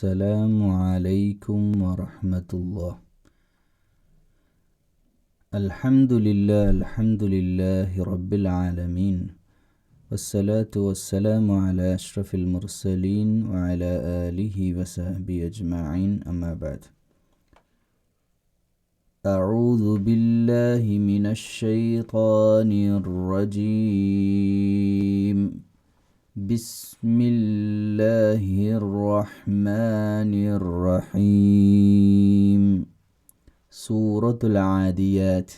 السلام عليكم ورحمة الله. الحمد لله الحمد لله رب العالمين. والصلاة والسلام على أشرف المرسلين وعلى آله وصحبه أجمعين أما بعد. أعوذ بالله من الشيطان الرجيم. بسم الله الرحمن الرحيم سورة العاديات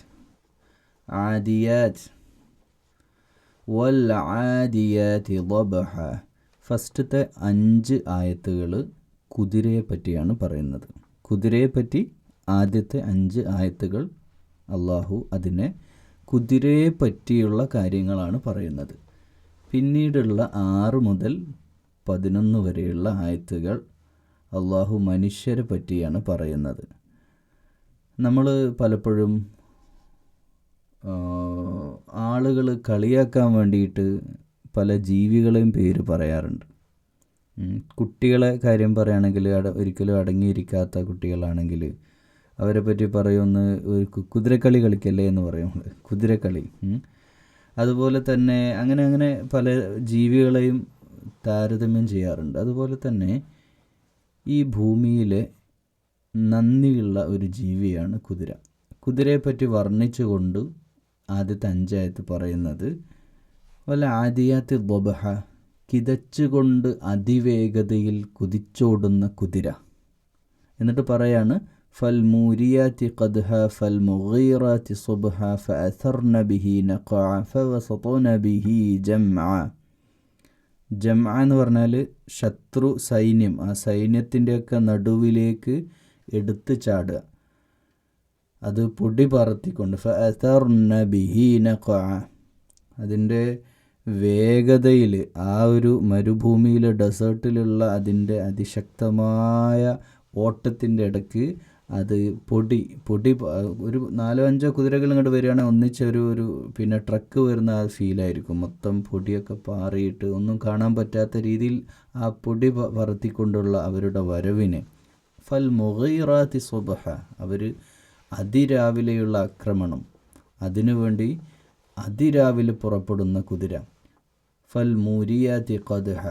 عاديات വൽആദിയാതി ദബഹ ഫസ്റ്റത്തെ അഞ്ച് ആയത്തുകൾ കുതിരയെ പറ്റിയാണ് പറയുന്നത് കുതിരയെ പറ്റി ആദ്യത്തെ അഞ്ച് ആയത്തുകൾ അള്ളാഹു അതിനെ കുതിരയെ പറ്റിയുള്ള കാര്യങ്ങളാണ് പറയുന്നത് പിന്നീടുള്ള ആറ് മുതൽ പതിനൊന്ന് വരെയുള്ള ആയത്തുകൾ അള്ളാഹു മനുഷ്യരെ പറ്റിയാണ് പറയുന്നത്. നമ്മൾ പലപ്പോഴും ആളുകൾ കളിയാക്കാൻ വേണ്ടിയിട്ട് പല ജീവികളെയും പേര് പറയാറുണ്ട്. കുട്ടികളെ കാര്യം പറയുകയാണെങ്കിൽ അട ഒരിക്കലും അടങ്ങിയിരിക്കാത്ത കുട്ടികളാണെങ്കിൽ അവരെ പറ്റി പറയുമെന്ന് ഒരു കുതിരക്കളി കളിക്കല്ലേ എന്ന് പറയുന്നത് കുതിരക്കളി. അതുപോലെ തന്നെ അങ്ങനെ അങ്ങനെ പല ജീവികളെയും താരതമ്യം ചെയ്യാറുണ്ട്. അതുപോലെ തന്നെ ഈ ഭൂമിയിലെ നന്ദിയുള്ള ഒരു ജീവിയാണ് കുതിര. കുതിരയെപ്പറ്റി വർണിച്ചുകൊണ്ട് ആദ്യത്തെ അഞ്ചായത്ത് പറയുന്നത് വല്ല ആദിയാത്ത് ബൊബഹ കിതച്ചുകൊണ്ട് അതിവേഗതയിൽ കുതിച്ചോടുന്ന കുതിര എന്നിട്ട് പറയാണ് ഫൽ قدها فالمغيرات ഫൽ فأثرن به نقعا فوسطن به جمعا. ജംഅ എന്ന് പറഞ്ഞാൽ ശത്രു സൈന്യം. ആ സൈന്യത്തിന്റെയൊക്കെ നടുവിലേക്ക് എടുത്ത് ചാടുക. അത് പൊടി പറത്തിക്കൊണ്ട് നഖഅ അതിന്റെ വേഗതയിൽ ആ ഒരു മരുഭൂമിയിലെ ഡെസേർട്ടിലുള്ള അതിന്റെ അതിശക്തമായ ഓട്ടത്തിന്റെ ഇടയ്ക്ക് അത് പൊടി പൊടി ഒരു നാലോ അഞ്ചോ കുതിരകൾ ഇങ്ങോട്ട് വരികയാണെങ്കിൽ ഒന്നിച്ചൊരു ഒരു ഒരു പിന്നെ ട്രക്ക് വരുന്ന ആ ഫീലായിരിക്കും മൊത്തം പൊടിയൊക്കെ പാറിയിട്ട് ഒന്നും കാണാൻ പറ്റാത്ത രീതിയിൽ ആ പൊടി പറത്തിക്കൊണ്ടുള്ള അവരുടെ വരവിന്. ഫൽ മുഗീറാത്തി സുബഹ അവർ അതിരാവിലെയുള്ള ആക്രമണം. അതിനുവേണ്ടി അതിരാവിലെ പുറപ്പെടുന്ന കുതിര. ഫൽ മൂരിയാത്തി ഖദ്ഹ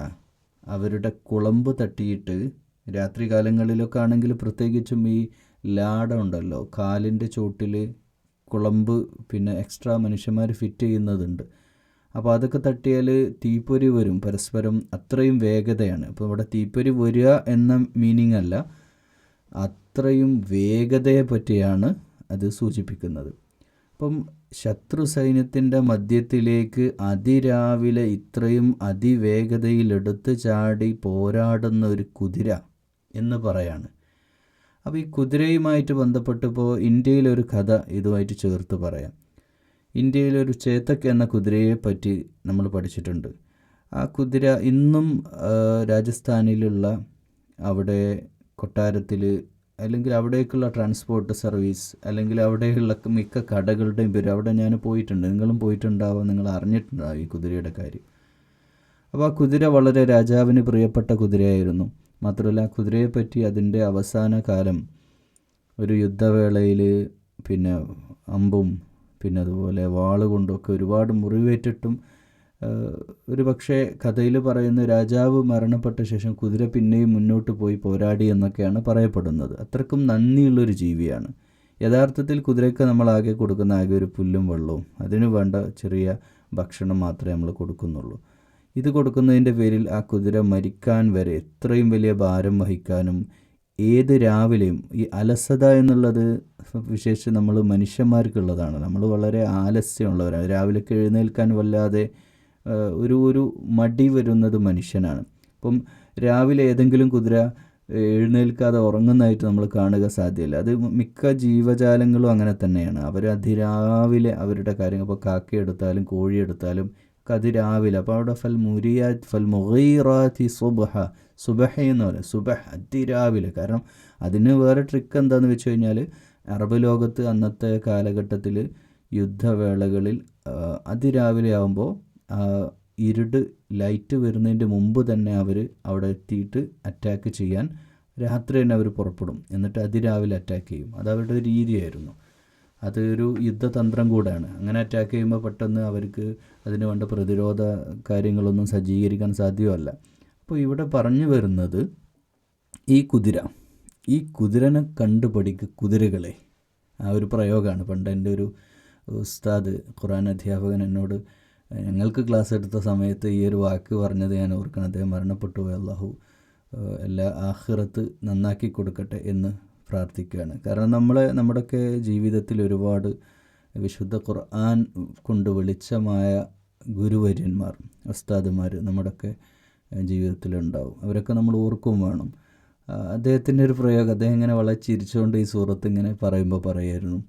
അവരുടെ കുളമ്പ് തട്ടിയിട്ട് രാത്രി കാലങ്ങളിലൊക്കെ ആണെങ്കിൽ പ്രത്യേകിച്ചും ഈ ലാട ഉണ്ടല്ലോ. കാലിന്റെ ചോട്ടിൽ കുളമ്പ് പിന്നെ എക്സ്ട്രാ മനുഷ്യന്മാർ ഫിറ്റ് ചെയ്യുന്നതുണ്ട്. അപ്പോൾ അതൊക്കെ തട്ടിയാൽ തീപ്പൊരി വരും. പരസ്പരം അത്രയും വേഗതയാണ്. അപ്പോൾ ഇവിടെ തീപ്പൊരി വരിക എന്ന മീനിങ് അല്ല. അത്രയും വേഗതയെ പറ്റിയാണ് അത് സൂചിപ്പിക്കുന്നത്. അപ്പം ശത്രു സൈന്യത്തിന്റെ മധ്യത്തിലേക്ക് അതിരാവിലെ ഇത്രയും അതിവേഗതയിൽ എടുത്തു ചാടി പോരാടുന്ന ഒരു കുതിര എന്ന് പറയാണ്. അപ്പോൾ ഈ കുതിരയുമായിട്ട് ബന്ധപ്പെട്ടപ്പോൾ ഇന്ത്യയിലൊരു കഥ ഇതുമായിട്ട് ചേർത്ത് പറയാം. ഇന്ത്യയിലൊരു ചേത്തക്ക് എന്ന കുതിരയെ പറ്റി നമ്മൾ പഠിച്ചിട്ടുണ്ട്. ആ കുതിര ഇന്നും രാജസ്ഥാനിലുള്ള അവിടെ കൊട്ടാരത്തിൽ അല്ലെങ്കിൽ അവിടേക്കുള്ള ട്രാൻസ്പോർട്ട് സർവീസ് അല്ലെങ്കിൽ അവിടെയുള്ള മിക്ക കടകളുടെയും പേര് അവിടെ ഞാൻ പോയിട്ടുണ്ട്. നിങ്ങളും പോയിട്ടുണ്ടാവും നിങ്ങൾ അറിഞ്ഞിട്ടുണ്ടാവും ഈ കുതിരയുടെ കാര്യം. അപ്പോൾ ആ കുതിര വളരെ രാജാവിന് പ്രിയപ്പെട്ട കുതിരയായിരുന്നു. മാത്രമല്ല കുതിരയെപ്പറ്റി അതിന്റെ അവസാന കാലം ഒരു യുദ്ധവേളയിൽ പിന്നെ അമ്പും പിന്നെ അതുപോലെ വാൾ കൊണ്ടൊക്കെ ഒരുപാട് മുറിവേറ്റിട്ടും ഒരു പക്ഷേ കഥയിൽ പറയുന്ന രാജാവ് മരണപ്പെട്ട ശേഷം കുതിര പിന്നെയും മുന്നോട്ട് പോയി പോരാടി എന്നൊക്കെയാണ് പറയപ്പെടുന്നത്. അത്രക്കും നന്ദിയുള്ളൊരു ജീവിയാണ്. യഥാർത്ഥത്തിൽ കുതിരയ്ക്ക് നമ്മൾ ആകെ കൊടുക്കുന്ന ആകെ ഒരു പുല്ലും വെള്ളവും. അതിനു വേണ്ട ചെറിയ ഭക്ഷണം മാത്രമേ നമ്മൾ കൊടുക്കുന്നുള്ളൂ. ഇത് കൊടുക്കുന്നതിന്റെ പേരിൽ ആ കുതിര മരിക്കാൻ വരെ എത്രയും വലിയ ഭാരം വഹിക്കാനും ഏത് രാവിലെയും ഈ അലസത എന്നുള്ളത് വിശേഷിച്ച് നമ്മൾ മനുഷ്യന്മാർക്കുള്ളതാണ്. നമ്മൾ വളരെ ആലസ്യമുള്ളവരാണ്. രാവിലെ എഴുന്നേൽക്കാൻ വല്ലാതെ ഒരു ഒരു മടി വരുന്നത് മനുഷ്യനാണ്. അപ്പം രാവിലെ ഏതെങ്കിലും കുതിര എഴുന്നേൽക്കാതെ ഉറങ്ങുന്നതായിട്ട് നമ്മൾ കാണുക സാധ്യമല്ല. അത് മിക്ക ജീവജാലങ്ങളും അങ്ങനെ തന്നെയാണ്. അവർ അതിരാവിലെ അവരുടെ കാര്യങ്ങൾ ഇപ്പോൾ കാക്ക എടുത്താലും കോഴി രാവിലെ. അപ്പോൾ അവിടെ ഫൽ മുരിയാത്ത് ഫൽ മുഗീറാത്തി സുബഹ. സുബഹ എന്ന് പറയും. സുബഹ അതിരാവിലെ. കാരണം അതിന് വേറെ ട്രിക്ക് എന്താണെന്ന് വെച്ച് കഴിഞ്ഞാൽ അറബ് ലോകത്ത് അന്നത്തെ കാലഘട്ടത്തിൽ യുദ്ധവേളകളിൽ അതിരാവിലെ ആകുമ്പോൾ ഇരുട് ലൈറ്റ് വരുന്നതിന്റെ മുമ്പ് തന്നെ അവർ അവിടെ എത്തിയിട്ട് അറ്റാക്ക് ചെയ്യാൻ രാത്രി തന്നെ അവർ പുറപ്പെടും. എന്നിട്ട് അതിരാവിലെ അറ്റാക്ക് ചെയ്യും. അത് അവരുടെ രീതിയായിരുന്നു. അതൊരു യുദ്ധതന്ത്രം കൂടെയാണ്. അങ്ങനെ അറ്റാക്ക് ചെയ്യുമ്പോൾ പെട്ടെന്ന് അവർക്ക് അതിന് വേണ്ട പ്രതിരോധ കാര്യങ്ങളൊന്നും സജ്ജീകരിക്കാൻ സാധ്യമല്ല. അപ്പോൾ ഇവിടെ പറഞ്ഞു വരുന്നത് ഈ കുതിര. ഈ കുതിരനെ കണ്ടുപഠിക്കുക കുതിരകളെ. ആ ഒരു പ്രയോഗമാണ്. പണ്ട് എന്റെ ഒരു ഉസ്താദ് ഖുറാൻ അധ്യാപകൻ എന്നോട് ഞങ്ങൾക്ക് ക്ലാസ് എടുത്ത സമയത്ത് ഈ ഒരു വാക്ക് പറഞ്ഞത് ഞാൻ ഓർക്കണം. അദ്ദേഹം മരണപ്പെട്ടു. അള്ളാഹു എല്ലാ ആഹ്റത്ത് നന്നാക്കി കൊടുക്കട്ടെ എന്ന് പ്രാർത്ഥിക്കുകയാണ്. കാരണം നമ്മളെ നമ്മുടെയൊക്കെ ജീവിതത്തിൽ ഒരുപാട് വിശുദ്ധ ഖുർആൻ കൊണ്ട് വെളിച്ചമായ ഗുരുവര്യന്മാർ ഉസ്താദുമാർ നമ്മുടെയൊക്കെ ജീവിതത്തിലുണ്ടാവും. അവരൊക്കെ നമ്മൾ ഓർക്കും വേണം. അദ്ദേഹത്തിന്റെ ഒരു പ്രയോഗം അദ്ദേഹം ഇങ്ങനെ വളരെ ചിരിച്ചുകൊണ്ട് ഈ സൂറത്ത് ഇങ്ങനെ പറയുമ്പോൾ പറയായിരുന്നു.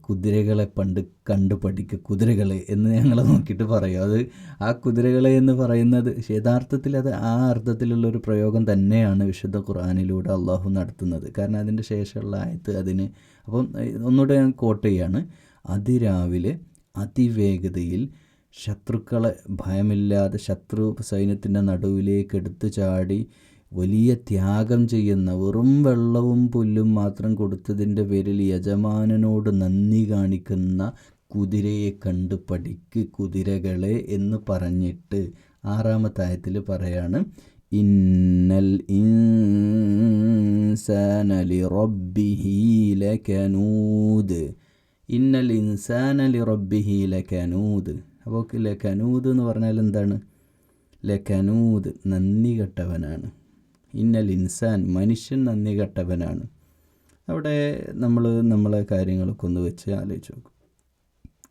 കുതിരകളെ പണ്ട് കണ്ടു പഠിക്കുക കുതിരകൾ എന്ന് ഞങ്ങളെ നോക്കിയിട്ട് പറയും. അത് ആ കുതിരകളെ എന്ന് പറയുന്നത് യഥാർത്ഥത്തിൽ അത് ആ അർത്ഥത്തിലുള്ള ഒരു പ്രയോഗം തന്നെയാണ് വിശുദ്ധ ഖുർആാനിലൂടെ അള്ളാഹു നടത്തുന്നത്. കാരണം അതിന്റെ ശേഷമുള്ള ആയത്ത് അതിന് അപ്പം ഒന്നുകൂടെ ഞാൻ കോട്ട് ചെയ്യാണ്. അതിരാവിലെ അതിവേഗതയിൽ ശത്രുക്കളെ ഭയമില്ലാതെ ശത്രു സൈന്യത്തിന്റെ നടുവിലേക്ക് എടുത്തു ചാടി വലിയ ത്യാഗം ചെയ്യുന്ന വെറും വെള്ളവും പുല്ലും മാത്രം കൊടുത്തതിന്റെ പേരിൽ യജമാനനോട് നന്ദി കാണിക്കുന്ന കുതിരയെ കണ്ട് പഠിക്ക് കുതിരകളെ എന്ന് പറഞ്ഞിട്ട് ആറാമത്തെ ആയത്തിൽ പറയാണ് ഇന്നൽ ഇൻസാനലി റബ്ബിഹി ലകനൂദ്. ഇന്നൽ ഇൻസാനലി റബ്ബിഹി ലകനൂദ്. അപ്പോൾ ലകനൂദ് എന്ന് പറഞ്ഞാൽ എന്താണ്? ലകനൂദ് നന്ദി കെട്ടവനാണ്. ഇന്നൽ ഇൻസാൻ മനുഷ്യൻ നന്ദി കെട്ടവനാണ്. അവിടെ നമ്മൾ നമ്മളെ കാര്യങ്ങളൊക്കെ ഒന്ന് വെച്ച് ആലോചിച്ച് നോക്കും.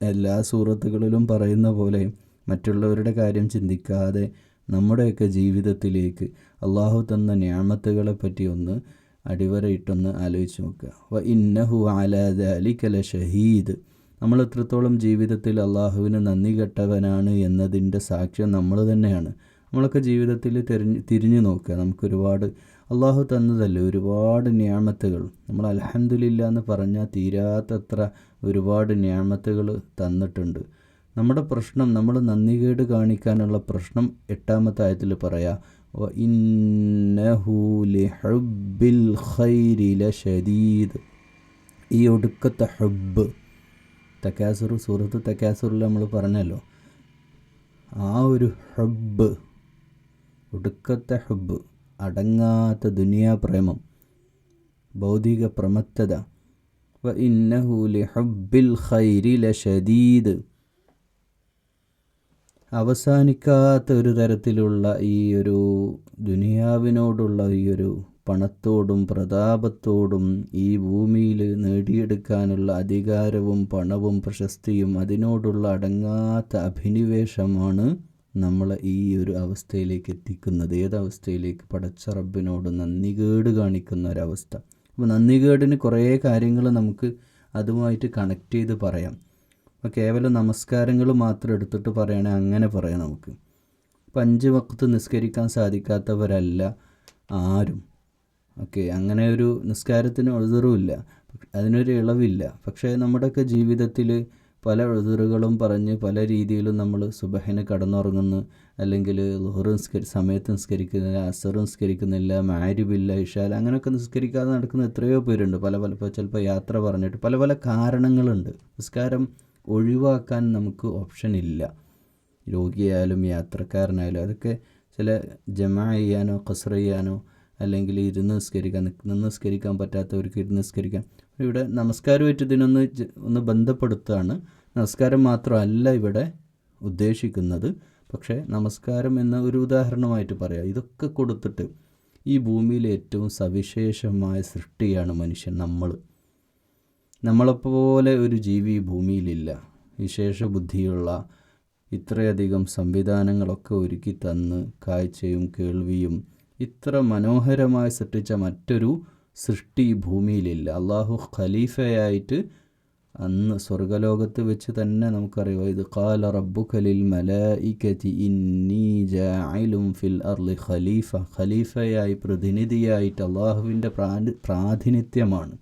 എല്ലാ സൂറത്തുകളിലും പറയുന്ന പോലെ മറ്റുള്ളവരുടെ കാര്യം ചിന്തിക്കാതെ നമ്മുടെയൊക്കെ ജീവിതത്തിലേക്ക് അള്ളാഹു തന്ന ഞാമത്തുകളെ പറ്റി ഒന്ന് അടിവരയിട്ടൊന്ന് ആലോചിച്ച് നോക്കുക. വ ഇന്നഹു ആലാദ അലിക്കല ഷഹീദ് നമ്മൾ എത്രത്തോളം ജീവിതത്തിൽ അള്ളാഹുവിന് നന്ദി കെട്ടവനാണ് എന്നതിന്റെ സാക്ഷ്യം നമ്മൾ തന്നെയാണ്. നമ്മളൊക്കെ ജീവിതത്തിൽ തിരിഞ്ഞ് തിരിഞ്ഞു നോക്കുക. നമുക്കൊരുപാട് അള്ളാഹു തന്നതല്ലേ? ഒരുപാട് ന്യാമത്തുകൾ നമ്മൾ അലഹമില്ല എന്ന് പറഞ്ഞാൽ തീരാത്തത്ര ഒരുപാട് ന്യാമത്തുകൾ തന്നിട്ടുണ്ട്. നമ്മുടെ പ്രശ്നം നമ്മൾ നന്ദികേട് കാണിക്കാനുള്ള പ്രശ്നം എട്ടാമത്തെ ആയത്തിൽ പറയാം "വ ഇന്നഹു ലിഹുബ്ബിൽ ഖൈരി ലശദീദ് ഈ ഒടുക്കത്തെ ഹബ്ബ് തക്കാസുർ സൂറത്ത് തക്കാസുറിൽ നമ്മൾ പറഞ്ഞല്ലോ ആ ഒരു ഹബ്ബ് ഒടുക്കത്തെ ഹബ്ബ് അടങ്ങാത്ത ദുനിയാ പ്രേമം ഭൗതിക പ്രമത്തത വ ഇന്നഹു ലിഹബ്ബിൽ ഖൈരി ലശദീദ് അവസാനിക്കാത്ത ഒരു തരത്തിലുള്ള ഈ ഒരു ദുനിയാവിനോടുള്ള ഈ ഒരു പണത്തോടും പ്രതാപത്തോടും ഈ ഭൂമിയിൽ നേടിയെടുക്കാനുള്ള അധികാരവും പണവും പ്രശസ്തിയും അതിനോടുള്ള അടങ്ങാത്ത അഭിനിവേശമാണ് നമ്മളെ ഈ ഒരു അവസ്ഥയിലേക്ക് എത്തിക്കുന്നത്. ഏതവസ്ഥയിലേക്ക്? പടച്ച റബ്ബിനോട് നന്ദികേട് കാണിക്കുന്ന ഒരവസ്ഥ. അപ്പോൾ നന്ദികേടിന് കുറേ കാര്യങ്ങൾ നമുക്ക് അതുമായിട്ട് കണക്ട് ചെയ്ത് പറയാം. അപ്പോൾ കേവലം നമസ്കാരങ്ങൾ മാത്രം എടുത്തിട്ട് പറയുകയാണെങ്കിൽ അങ്ങനെ പറയാം നമുക്ക്. അപ്പം അഞ്ച് വക്കത്ത് നിസ്കരിക്കാൻ സാധിക്കാത്തവരല്ല ആരും. ഓക്കെ അങ്ങനെ ഒരു നിസ്കാരത്തിന് ഒഴുതറുമില്ല അതിനൊരു ഇളവില്ല. പക്ഷേ നമ്മുടെയൊക്കെ ജീവിതത്തിൽ പല ഉതിറുകളും പറഞ്ഞ് പല രീതിയിലും നമ്മൾ സുബഹിന് കടന്നുറങ്ങുന്നു. അല്ലെങ്കിൽ ലുഹറ് നിസ്കരി സമയത്ത് നിസ്കരിക്കുന്നില്ല അസർ നിസ്കരിക്കുന്നില്ല മാരിബില്ല ഇഷാൽ അങ്ങനെയൊക്കെ നിസ്കരിക്കാതെ നടക്കുന്ന എത്രയോ പേരുണ്ട്. പല പല ചിലപ്പോൾ യാത്ര പറഞ്ഞിട്ട് പല പല കാരണങ്ങളുണ്ട്. നിസ്കാരം ഒഴിവാക്കാൻ നമുക്ക് ഓപ്ഷൻ ഇല്ല. രോഗിയായാലും യാത്രക്കാരനായാലും അതൊക്കെ ചില ജമാ ചെയ്യാനോ കസർ ചെയ്യാനോ അല്ലെങ്കിൽ ഇരുന്ന് നിസ്കരിക്കാം നിന്ന് നിസ്കരിക്കാൻ പറ്റാത്തവർക്ക് ഇരുന്ന് നിസ്കരിക്കാം ഇവിടെ നമസ്കാരമായിട്ട് ഇതിനൊന്ന് ഒന്ന് ബന്ധപ്പെടുത്തുകയാണ്. നമസ്കാരം മാത്രമല്ല ഇവിടെ ഉദ്ദേശിക്കുന്നത്. പക്ഷേ നമസ്കാരം എന്ന ഒരു ഉദാഹരണമായിട്ട് പറയാം. ഇതൊക്കെ കൊടുത്തിട്ട് ഈ ഭൂമിയിലെ ഏറ്റവും സവിശേഷമായ സൃഷ്ടിയാണ് മനുഷ്യൻ നമ്മൾ നമ്മളെപ്പോലെ ഒരു ജീവി ഭൂമിയിലില്ല. വിശേഷ ബുദ്ധിയുള്ള ഇത്രയധികം സംവിധാനങ്ങളൊക്കെ ഒരുക്കി തന്ന് കാഴ്ചയും കേൾവിയും ഇത്ര മനോഹരമായി സൃഷ്ടിച്ച മറ്റൊരു സൃഷ്ടി ഭൂമിയിലില്ല. അള്ളാഹു ഖലീഫയായിട്ട് അന്ന് സ്വർഗലോകത്ത് വെച്ച് തന്നെ നമുക്കറിയാം. ഇത് കാല റബ്ബുഖലിൽ മലായിക്കത്തി ഇന്നി ജായിലും ഫിൽ അർലി ഖലീഫ. ഖലീഫയായി പ്രതിനിധിയായിട്ട് അള്ളാഹുവിന്റെ പ്രാതി പ്രാതിനിധ്യമാണ്.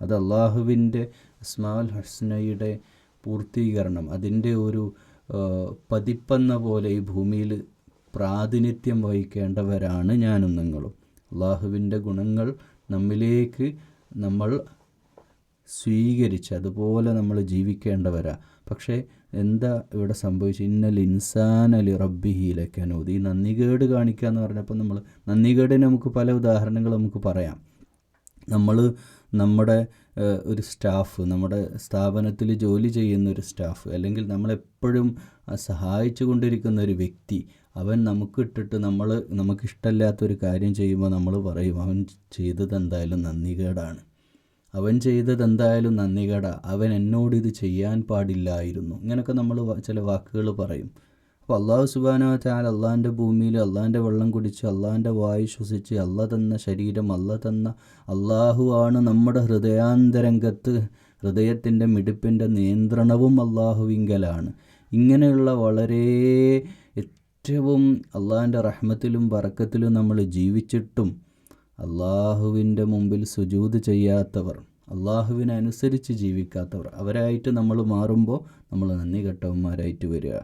അത് അള്ളാഹുവിന്റെ അസ്മാൽ ഹസ്നയുടെ പൂർത്തീകരണം. അതിന്റെ ഒരു പതിപ്പെന്ന പോലെ ഈ ഭൂമിയിൽ പ്രാതിനിധ്യം വഹിക്കേണ്ടവരാണ് ഞാനും നിങ്ങളും. അള്ളാഹുവിന്റെ ഗുണങ്ങൾ നമ്മിലേക്ക് നമ്മൾ സ്വീകരിച്ച് അതുപോലെ നമ്മൾ ജീവിക്കേണ്ടവരാ. പക്ഷേ എന്താ ഇവിടെ സംഭവിച്ചു ഇന്നൽ ഇൻസാൻ അലി റബ്ബിഹിയിലേക്കനൂത് ഈ നന്ദികേട് കാണിക്കുക എന്ന് പറഞ്ഞപ്പോൾ നമ്മൾ നന്ദികേടിന് നമുക്ക് പല ഉദാഹരണങ്ങൾ നമുക്ക് പറയാം. നമ്മൾ നമ്മുടെ ഒരു സ്റ്റാഫ് നമ്മുടെ സ്ഥാപനത്തിൽ ജോലി ചെയ്യുന്ന ഒരു സ്റ്റാഫ് അല്ലെങ്കിൽ നമ്മളെപ്പോഴും സഹായിച്ചു കൊണ്ടിരിക്കുന്ന ഒരു വ്യക്തി അവൻ നമുക്ക് ഇട്ടിട്ട് നമ്മൾ നമുക്കിഷ്ടമില്ലാത്തൊരു കാര്യം ചെയ്യുമ്പോൾ നമ്മൾ പറയും അവൻ ചെയ്തത് എന്തായാലും നന്ദികേടാണ്. അവൻ ചെയ്തത് എന്തായാലും നന്ദികേടാണ് അവൻ എന്നോട് ഇത് ചെയ്യാൻ പാടില്ലായിരുന്നു. ഇങ്ങനെയൊക്കെ നമ്മൾ ചില വാക്കുകൾ പറയും. അപ്പോൾ അള്ളാഹു സുബാനോ ചാൽ അള്ളാഹിന്റെ ഭൂമിയിൽ അള്ളാഹിന്റെ വെള്ളം കുടിച്ച് അള്ളാഹിന്റെ വായു ശ്വസിച്ച് അല്ല തന്ന ശരീരം അല്ല തന്ന അള്ളാഹു ആണ് നമ്മുടെ ഹൃദയാന്തരംഗത്ത് ഹൃദയത്തിന്റെ മിടിപ്പിന്റെ നിയന്ത്രണവും അള്ളാഹുവിങ്കലാണ്. ഇങ്ങനെയുള്ള വളരെ ഏറ്റവും അള്ളാഹിന്റെ റഹ്മത്തിലും വറക്കത്തിലും നമ്മൾ ജീവിച്ചിട്ടും അള്ളാഹുവിന്റെ മുമ്പിൽ സുജൂത് ചെയ്യാത്തവർ അള്ളാഹുവിനനുസരിച്ച് ജീവിക്കാത്തവർ അവരായിട്ട് നമ്മൾ മാറുമ്പോൾ നമ്മൾ നന്ദി കെട്ടവന്മാരായിട്ട് വരിക.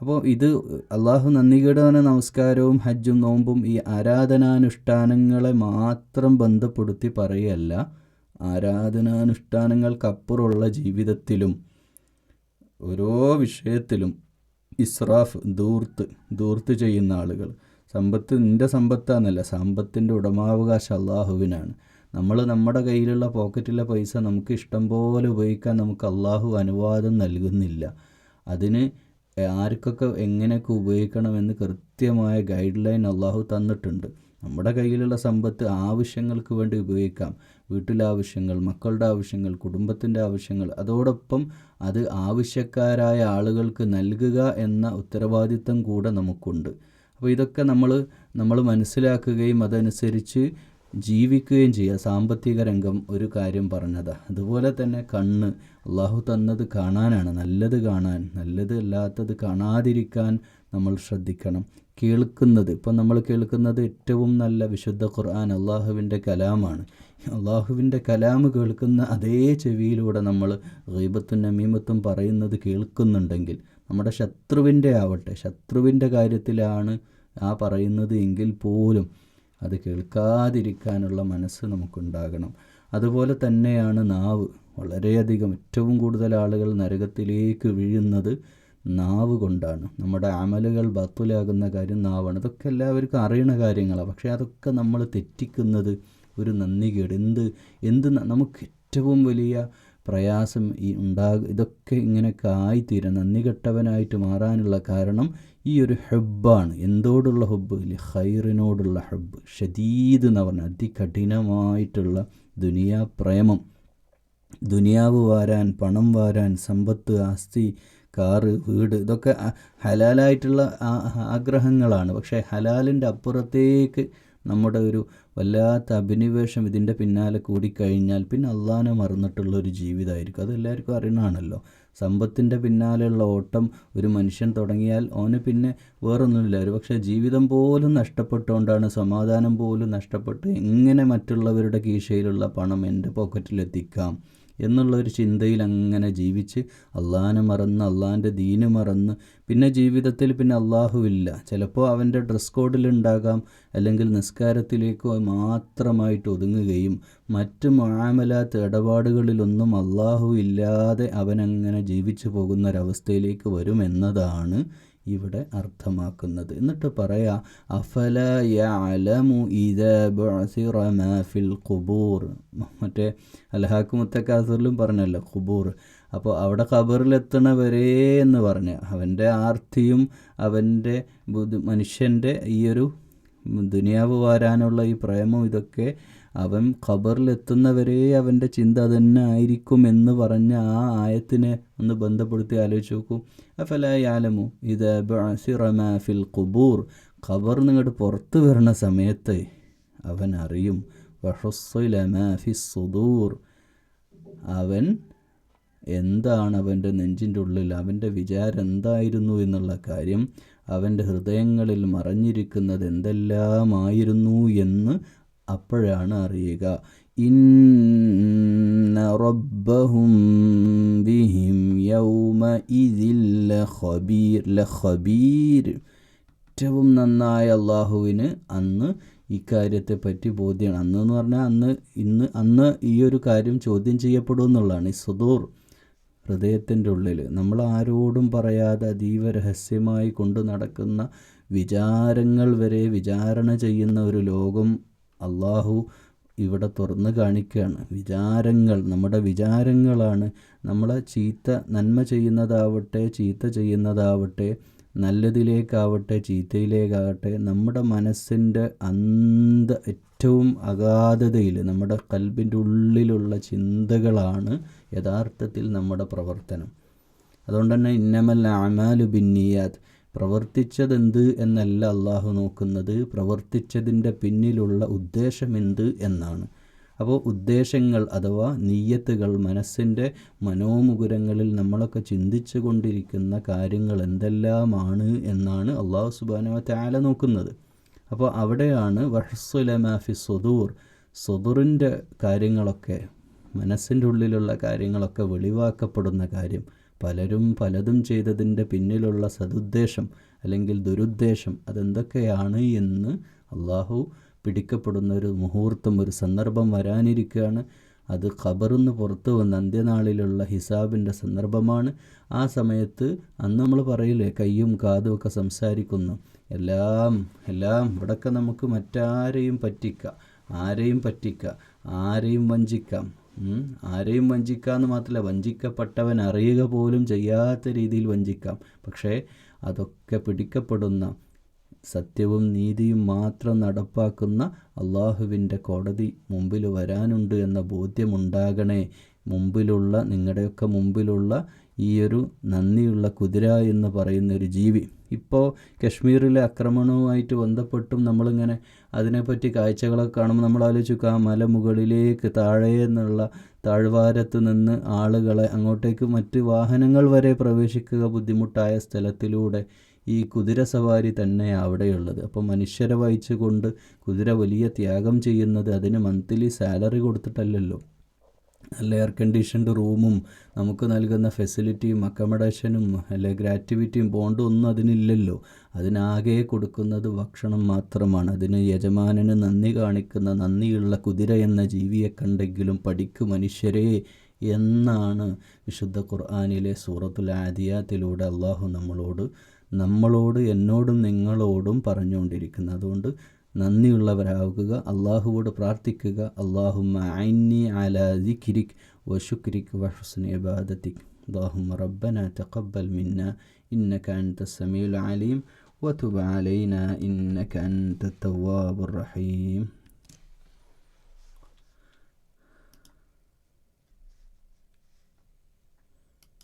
അപ്പോൾ ഇത് അള്ളാഹു നന്ദികേടാന നമസ്കാരവും ഹജ്ജും നോമ്പും ഈ ആരാധനാനുഷ്ഠാനങ്ങളെ മാത്രം ബന്ധപ്പെടുത്തി പറയല്ല ആരാധനാനുഷ്ഠാനങ്ങൾക്കപ്പുറമുള്ള ജീവിതത്തിലും ഓരോ വിഷയത്തിലും ഇസ്രാഫ് ദൂർത്ത് ദൂർത്ത് ചെയ്യുന്ന ആളുകൾ. സമ്പത്ത് നിന്റെ സമ്പത്താന്നല്ല സമ്പത്തിന്റെ ഉടമാവകാശം അള്ളാഹുവിനാണ്. നമ്മൾ നമ്മുടെ കയ്യിലുള്ള പോക്കറ്റിലെ പൈസ നമുക്ക് ഇഷ്ടം പോലെ ഉപയോഗിക്കാൻ നമുക്ക് അള്ളാഹു അനുവാദം നൽകുന്നില്ല. അതിന് ആർക്കൊക്കെ എങ്ങനെയൊക്കെ ഉപയോഗിക്കണമെന്ന് കൃത്യമായ ഗൈഡ് ലൈൻ അള്ളാഹു തന്നിട്ടുണ്ട്. നമ്മുടെ കയ്യിലുള്ള സമ്പത്ത് ആവശ്യങ്ങൾക്ക് വേണ്ടി ഉപയോഗിക്കാം. വീട്ടിലെ ആവശ്യങ്ങൾ മക്കളുടെ ആവശ്യങ്ങൾ കുടുംബത്തിന്റെ ആവശ്യങ്ങൾ അതോടൊപ്പം അത് ആവശ്യക്കാരായ ആളുകൾക്ക് നൽകുക എന്ന ഉത്തരവാദിത്തം കൂടെ നമുക്കുണ്ട്. അപ്പോൾ ഇതൊക്കെ നമ്മൾ നമ്മൾ മനസ്സിലാക്കുകയും അതനുസരിച്ച് ജീവിക്കുകയും ചെയ്യുക. സാമ്പത്തിക രംഗം ഒരു കാര്യം പറഞ്ഞതാണ് അതുപോലെ തന്നെ കണ്ണ്. അള്ളാഹു തന്നത് കാണാനാണ്. നല്ലത് കാണാൻ നല്ലത് അല്ലാത്തത് കാണാതിരിക്കാൻ നമ്മൾ ശ്രദ്ധിക്കണം. കേൾക്കുന്നത്. ഇപ്പം നമ്മൾ കേൾക്കുന്നത് ഏറ്റവും നല്ല വിശുദ്ധ ഖുർആൻ അള്ളാഹുവിന്റെ കലാമാണ്. അള്ളാഹുവിന്റെ കലാമ് കേൾക്കുന്ന അതേ ചെവിയിലൂടെ നമ്മൾ റീബത്തും നമീമത്തും പറയുന്നത് കേൾക്കുന്നുണ്ടെങ്കിൽ നമ്മുടെ ശത്രുവിന്റെ ആവട്ടെ ശത്രുവിന്റെ കാര്യത്തിലാണ് ആ പറയുന്നത് എങ്കിൽ പോലും അത് കേൾക്കാതിരിക്കാനുള്ള മനസ്സ് നമുക്കുണ്ടാകണം. അതുപോലെ തന്നെയാണ് നാവ്. വളരെയധികം ഏറ്റവും കൂടുതൽ ആളുകൾ നരകത്തിലേക്ക് വീഴുന്നത് നാവ് കൊണ്ടാണ്. നമ്മുടെ അമലുകൾ ബത്തുലാകുന്ന കാര്യം നാവാണ്. ഇതൊക്കെ എല്ലാവർക്കും അറിയണ കാര്യങ്ങളാണ്. പക്ഷേ അതൊക്കെ നമ്മൾ തെറ്റിക്കുന്നത് ഒരു നന്ദികേട്. എന്ത് എന്ത് നമുക്ക് ഏറ്റവും വലിയ പ്രയാസം ഈ ഉണ്ടാകും ഇതൊക്കെ ഇങ്ങനെയൊക്കെ ആയിത്തീരാൻ നന്ദി കെട്ടവനായിട്ട് മാറാനുള്ള കാരണം ഈ ഒരു ഹെബ്ബാണ്. എന്തോടുള്ള ഹെബ്ബ്? ഇല്ലേ ഹൈറിനോടുള്ള ഹെബ്ബ്. ഷദീദ് എന്ന് പറഞ്ഞാൽ അതികഠിനമായിട്ടുള്ള ദുനിയാ പ്രേമം. ദുനിയാവ് വാരാൻ പണം വാരാൻ സമ്പത്ത് ആസ്തി കാറ് വീട് ഇതൊക്കെ ഹലാലായിട്ടുള്ള ആഗ്രഹങ്ങളാണ്. പക്ഷേ ഹലാലിന്റെ അപ്പുറത്തേക്ക് നമ്മുടെ ഒരു വല്ലാത്ത അഭിനിവേശം ഇതിന്റെ പിന്നാലെ കൂടിക്കഴിഞ്ഞാൽ പിന്നെ അള്ളാനെ മറന്നിട്ടുള്ള ഒരു ജീവിതമായിരിക്കും അതെല്ലാവർക്കും അറിയണമാണല്ലോ സമ്പത്തിന്റെ പിന്നാലെയുള്ള ഓട്ടം ഒരു മനുഷ്യൻ തുടങ്ങിയാൽ ഓന് പിന്നെ വേറൊന്നുമില്ല. ഒരു പക്ഷേ ജീവിതം പോലും നഷ്ടപ്പെട്ടുകൊണ്ടാണ് സമാധാനം പോലും നഷ്ടപ്പെട്ട് എങ്ങനെ മറ്റുള്ളവരുടെ കീശയിലുള്ള പണം എന്റെ പോക്കറ്റിലെത്തിക്കാം എന്നുള്ളൊരു ചിന്തയിൽ അങ്ങനെ ജീവിച്ച് അള്ളാഹാനെ മറന്ന് അള്ളാന്റെ ദീന് മറന്ന് പിന്നെ ജീവിതത്തിൽ പിന്നെ അള്ളാഹുവില്ല. ചിലപ്പോൾ അവന്റെ ഡ്രസ് കോഡിലുണ്ടാകാം അല്ലെങ്കിൽ നിസ്കാരത്തിലേക്ക് മാത്രമായിട്ട് ഒതുങ്ങുകയും മറ്റ് മാമലാത്ത് ഇടപാടുകളിലൊന്നും അള്ളാഹു ഇല്ലാതെ അവനങ്ങനെ ജീവിച്ചു പോകുന്ന ഒരവസ്ഥയിലേക്ക് വരുമെന്നതാണ് ഇവിടെ അർത്ഥമാക്കുന്നത്. എന്നിട്ട് പറയാ അഫല യഅലമു ഇദാ ബുഅസിറ മാ ഫിൽ ഖുബൂർ? മറ്റേ അലഹാക്ക് മുത്തക്കാസറിലും പറഞ്ഞല്ലോ ഖുബൂർ. അപ്പോൾ അവിടെ ഖബറിലെത്തണവരെ എന്ന് പറഞ്ഞ്. അവന്റെ ആർത്തിയും അവന്റെ മനുഷ്യന്റെ ഈ ഒരു ദുനിയാവ് വാരാനുള്ള ഈ പ്രേമം ഇതൊക്കെ അവൻ ഖബറിലെത്തുന്നവരെ അവന്റെ ചിന്ത തന്നെ ആയിരിക്കും എന്ന് പറഞ്ഞ ആ ആയത്തിനെ ഒന്ന് ബന്ധപ്പെടുത്തി ആലോചിച്ച് നോക്കൂ. അഫലായാലമു ഇത് ഫിൽ ഖുബൂർ. ഖബർ നിങ്ങോട്ട് പുറത്ത് വരുന്ന സമയത്ത് അവൻ അറിയും ഫി സുദൂർ. അവൻ എന്താണ് അവന്റെ നെഞ്ചിന്റെ ഉള്ളിൽ അവന്റെ വിചാരം എന്തായിരുന്നു എന്നുള്ള കാര്യം അവന്റെ ഹൃദയങ്ങളിൽ മറഞ്ഞിരിക്കുന്നത് എന്തെല്ലാമായിരുന്നു എന്ന് അപ്പോഴാണ് അറിയുക. ഇന്ന റബ്ബഹും ബിഹിം യൗമ ലഖബീർ ഏറ്റവും നന്നായ അള്ളാഹുവിന് അന്ന് ഇക്കാര്യത്തെപ്പറ്റി ബോധ്യമാണ്. അന്ന് എന്ന് പറഞ്ഞാൽ അന്ന് ഇന്ന് അന്ന് ഈ ഒരു കാര്യം ചോദ്യം ചെയ്യപ്പെടും എന്നുള്ളതാണ്. ഈ സുദൂർ ഹൃദയത്തിന്റെ ഉള്ളിൽ നമ്മൾ ആരോടും പറയാതെ അതീവ രഹസ്യമായി കൊണ്ടു നടക്കുന്ന വിചാരങ്ങൾ വരെ വിചാരണ ചെയ്യുന്ന ഒരു ലോകം അള്ളാഹു ഇവിടെ തുറന്നു കാണിക്കുകയാണ്. വിചാരങ്ങൾ നമ്മുടെ വിചാരങ്ങളാണ്. നമ്മളെ ചീത്ത നന്മ ചെയ്യുന്നതാവട്ടെ ചീത്ത ചെയ്യുന്നതാവട്ടെ നല്ലതിലേക്കാവട്ടെ ചീത്തയിലേക്കാവട്ടെ നമ്മുടെ മനസ്സിന്റെ അന്ത ഏറ്റവും അഗാധതയിൽ നമ്മുടെ കൽബിന്റെ ഉള്ളിലുള്ള ചിന്തകളാണ് യഥാർത്ഥത്തിൽ നമ്മുടെ പ്രവർത്തനം. അതുകൊണ്ട് തന്നെ ഇന്നമൽ അമാലു ബിന്നിയാത്ത് പ്രവർത്തിച്ചതെന്ത് എന്നല്ല അള്ളാഹു നോക്കുന്നത്. പ്രവർത്തിച്ചതിന്റെ പിന്നിലുള്ള ഉദ്ദേശമെന്ത് എന്നാണ്. അപ്പോൾ ഉദ്ദേശങ്ങൾ അഥവാ നീയത്തുകൾ മനസ്സിന്റെ മനോമുകുരങ്ങളിൽ നമ്മളൊക്കെ ചിന്തിച്ചു കൊണ്ടിരിക്കുന്ന കാര്യങ്ങൾ എന്തെല്ലാമാണ് എന്നാണ് അള്ളാഹു സുബാന താല നോക്കുന്നത്. അപ്പോൾ അവിടെയാണ് വഹസുലമാഫി സുദൂർ സുദൂറിന്റെ കാര്യങ്ങളൊക്കെ മനസ്സിന്റെ ഉള്ളിലുള്ള കാര്യങ്ങളൊക്കെ വെളിവാക്കപ്പെടുന്ന കാര്യം. പലരും പലതും ചെയ്തതിന്റെ പിന്നിലുള്ള സതുദ്ദേശം അല്ലെങ്കിൽ ദുരുദ്ദേശം അതെന്തൊക്കെയാണ് എന്ന് അള്ളാഹു പിടിക്കപ്പെടുന്ന ഒരു മുഹൂർത്തം ഒരു സന്ദർഭം വരാനിരിക്കുകയാണ്. അത് ഖബറിന്ന് പുറത്തു വന്ന അന്ത്യനാളിലുള്ള ഹിസാബിന്റെ സന്ദർഭമാണ്. ആ സമയത്ത് അന്ന് നമ്മൾ പറയില്ലേ കയ്യും കാതും ഒക്കെ സംസാരിക്കുന്നു. എല്ലാം എല്ലാം ഇവിടൊക്കെ നമുക്ക് മറ്റാരെയും പറ്റിക്കാം ആരെയും പറ്റിക്കാം ആരെയും വഞ്ചിക്കാം. ആരെയും വഞ്ചിക്കാമെന്ന് മാത്രമല്ല വഞ്ചിക്കപ്പെട്ടവൻ അറിയുക പോലും ചെയ്യാത്ത രീതിയിൽ വഞ്ചിക്കാം. പക്ഷേ അതൊക്കെ പിടിക്കപ്പെടുന്ന സത്യവും നീതിയും മാത്രം നടപ്പാക്കുന്ന അള്ളാഹുവിന്റെ കോടതി മുമ്പിൽ വരാനുണ്ട് എന്ന ബോധ്യമുണ്ടാകണേ. മുമ്പിലുള്ള നിങ്ങളുടെയൊക്കെ മുമ്പിലുള്ള ഈയൊരു നന്ദിയുള്ള കുതിര എന്ന് പറയുന്ന ഒരു ജീവി. ഇപ്പോൾ കശ്മീരിലെ ആക്രമണവുമായിട്ട് ബന്ധപ്പെട്ടും നമ്മളിങ്ങനെ അതിനെപ്പറ്റി കാഴ്ചകളൊക്കെ കാണുമ്പോൾ നമ്മൾ ആലോചിക്കുക ആ മലമുകളിലേക്ക് താഴെ എന്നുള്ള താഴ്വാരത്ത് നിന്ന് ആളുകളെ അങ്ങോട്ടേക്ക് മറ്റ് വാഹനങ്ങൾ വരെ പ്രവേശിക്കുക ബുദ്ധിമുട്ടായ സ്ഥലത്തിലൂടെ ഈ കുതിര സവാരി തന്നെ അവിടെയുള്ളത്. അപ്പോൾ മനുഷ്യരെ വഹിച്ചുകൊണ്ട് കുതിര വലിയ ത്യാഗം ചെയ്യുന്നത് അതിന് മന്ത്ലി സാലറി കൊടുത്തിട്ടല്ലല്ലോ. നല്ല എയർ കണ്ടീഷൻഡ് റൂമും നമുക്ക് നൽകുന്ന ഫെസിലിറ്റിയും അക്കമഡേഷനും അല്ലെ ഗ്രാറ്റിവിറ്റിയും ബോണ്ടും ഒന്നും അതിനില്ലല്ലോ. അതിനാകെ കൊടുക്കുന്നത് ഭക്ഷണം മാത്രമാണ്. അതിന് യജമാനന് നന്ദി കാണിക്കുന്ന നന്ദിയുള്ള കുതിര എന്ന ജീവിയെ കണ്ടെങ്കിലും പഠിക്കു മനുഷ്യരെ എന്നാണ് വിശുദ്ധ ഖുർആാനിലെ സൂറത്തുൽ ആദിയാത്തിലൂടെ അള്ളാഹു നമ്മളോട് നമ്മളോട് എന്നോടും നിങ്ങളോടും പറഞ്ഞുകൊണ്ടിരിക്കുന്നത്. അതുകൊണ്ട് നന്ദിയുള്ളവരാകുക അള്ളാഹുവോട് പ്രാർത്ഥിക്കുക അള്ളാഹുമ്മ ഐന്നി അല ദിഖിരിക് വഷുക്രിക് വഹുസ്നി ഇബാദത്തിക് اللهم ربنا تقبل منا إنك أنت السميع العليم وتب علينا إنك أنت التواب الرحيم